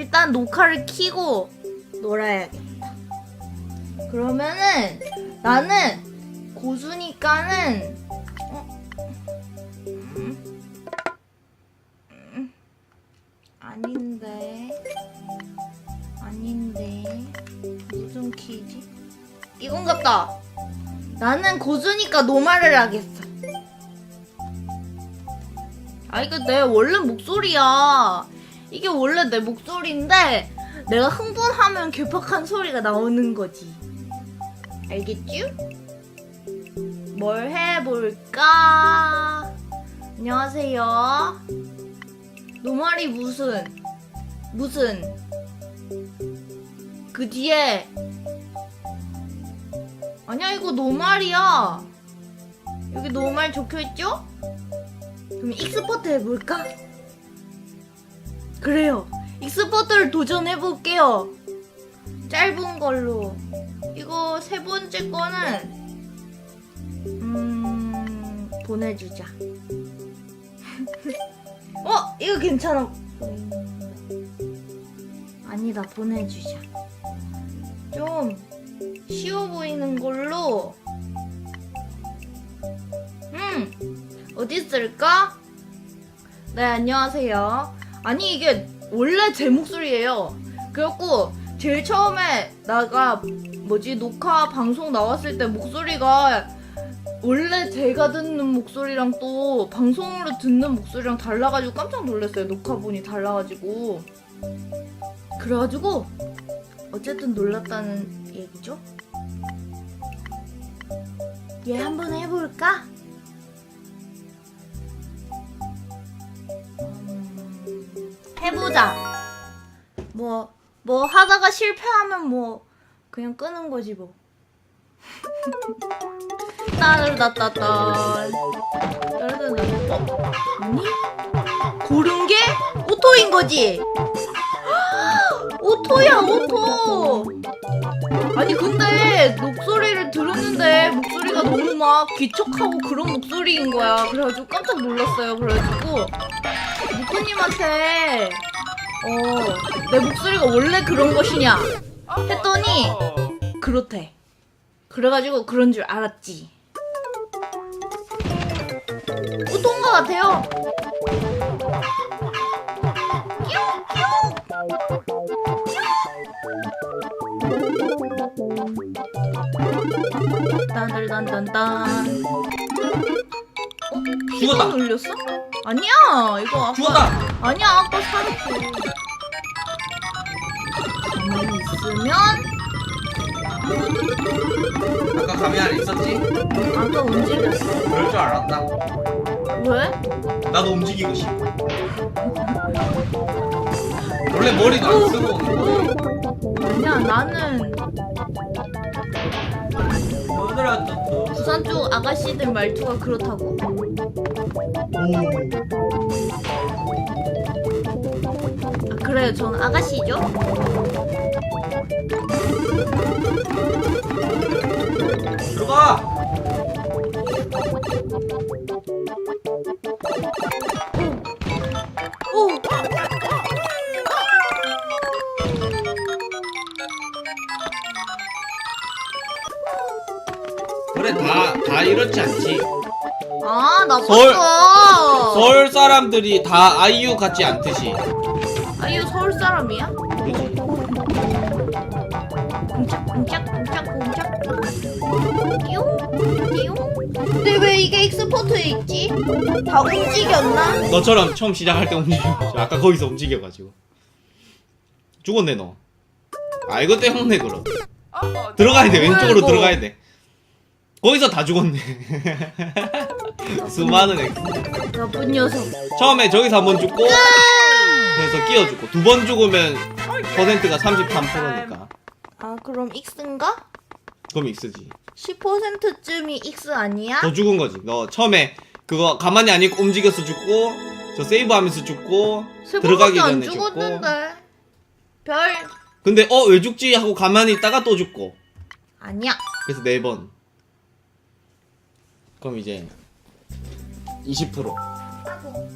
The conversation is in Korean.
일단 녹화를 키고 놀아야겠다. 그러면은 나는 고수니까는 어? 음. 음. 아닌데 아닌데 무슨 키지? 이건 같다. 나는 고수니까 노말을 하겠어. 아 이거 내 원래 목소리야. 이게 원래 내 목소리인데 내가 흥분하면 괴팍한 소리가 나오는 거지. 알겠지? 뭘 해볼까? 안녕하세요. 노말이 무슨 무슨 그 뒤에 아니야 이거 노말이야. 여기 노말 적혀있죠? 그럼 익스퍼트 해볼까? 그래요. 익스퍼트를 도전해볼게요. 짧은 걸로. 이거 세 번째 거는, 음, 보내주자. 어? 이거 괜찮아. 음, 아니다, 보내주자. 좀 쉬워 보이는 걸로. 음, 어디 쓸까? 네, 안녕하세요. 아니, 이게 원래 제 목소리예요. 그래갖고, 제일 처음에 나가, 뭐지, 녹화 방송 나왔을 때 목소리가 원래 제가 듣는 목소리랑 또 방송으로 듣는 목소리랑 달라가지고 깜짝 놀랐어요. 녹화본이 달라가지고. 그래가지고, 어쨌든 놀랐다는 얘기죠? 얘 한번 해볼까? 해보자. 뭐, 뭐 하다가 실패하면 뭐, 그냥 끄는 거지 뭐. 따르다따딴. 따르다따. 어? 아니? 고른 게 오토인 거지? 오토야, 오토! 아니, 근데 목소리를 들었는데 목소리가 너무 막 귀척하고 그런 목소리인 거야. 그래가지고 깜짝 놀랐어요. 그래가지고. 무꾸님한테 어, 내 목소리가 원래 그런 것이냐 했더니 그렇대. 그래가지고 그런 줄 알았지. 어떤 것 같아요? 딴딴딴딴딴. 어? 죽었다. 피가 눌렸어? 아니야 이거 아까 죽었다. 아니야 아까 살았어 가만히 있으면 아까 가면 안에 있었지? 아까 움직였어 그럴 줄 알았다. 왜? 나도 움직이고 싶어. 원래 머리도 안 쓰고 오는 거. 아니야 나는 너, 너. 부산 쪽 아가씨들 말투가 그렇다고 아, 그래요 전 아가씨죠 들어가. 그래 다 다 이렇지 않지. 아, 나 서울- 사람들이 다 아이유 같지 않듯이. 아유, 서울 사람이야? 그지? 쿵짝, 쿵짝, 쿵짝, 쿵짝. 띠용, 띠용. 근데 왜 이게 익스포트에 있지? 다 움직였나? 너처럼 처음 시작할 때 움직여가지고 아까 거기서 움직여가지고 죽었네 너. 아 이거 때문에 그럼. 들어가야 돼 뭐야, 왼쪽으로? 들어가야 돼. 거기서 다 죽었네. 수많은 엑. 나쁜 녀석. 처음에 저기서 한 번 죽고 그래서 끼어 죽고 두 번 죽으면 퍼센트가 33%니까 아, 그럼 익스인가? 그럼 익스지. 10%쯤이 익스 아니야? 더 죽은 거지. 너 처음에 그거 가만히 안 있고 움직여서 죽고 저 세이브하면서 죽고 세 들어가기 번밖에 안 전에 죽고. 죽었는데. 별 근데 어 왜 죽지 하고 가만히 있다가 또 죽고 아니야. 그래서 네 번. 그럼 이제 20% 하고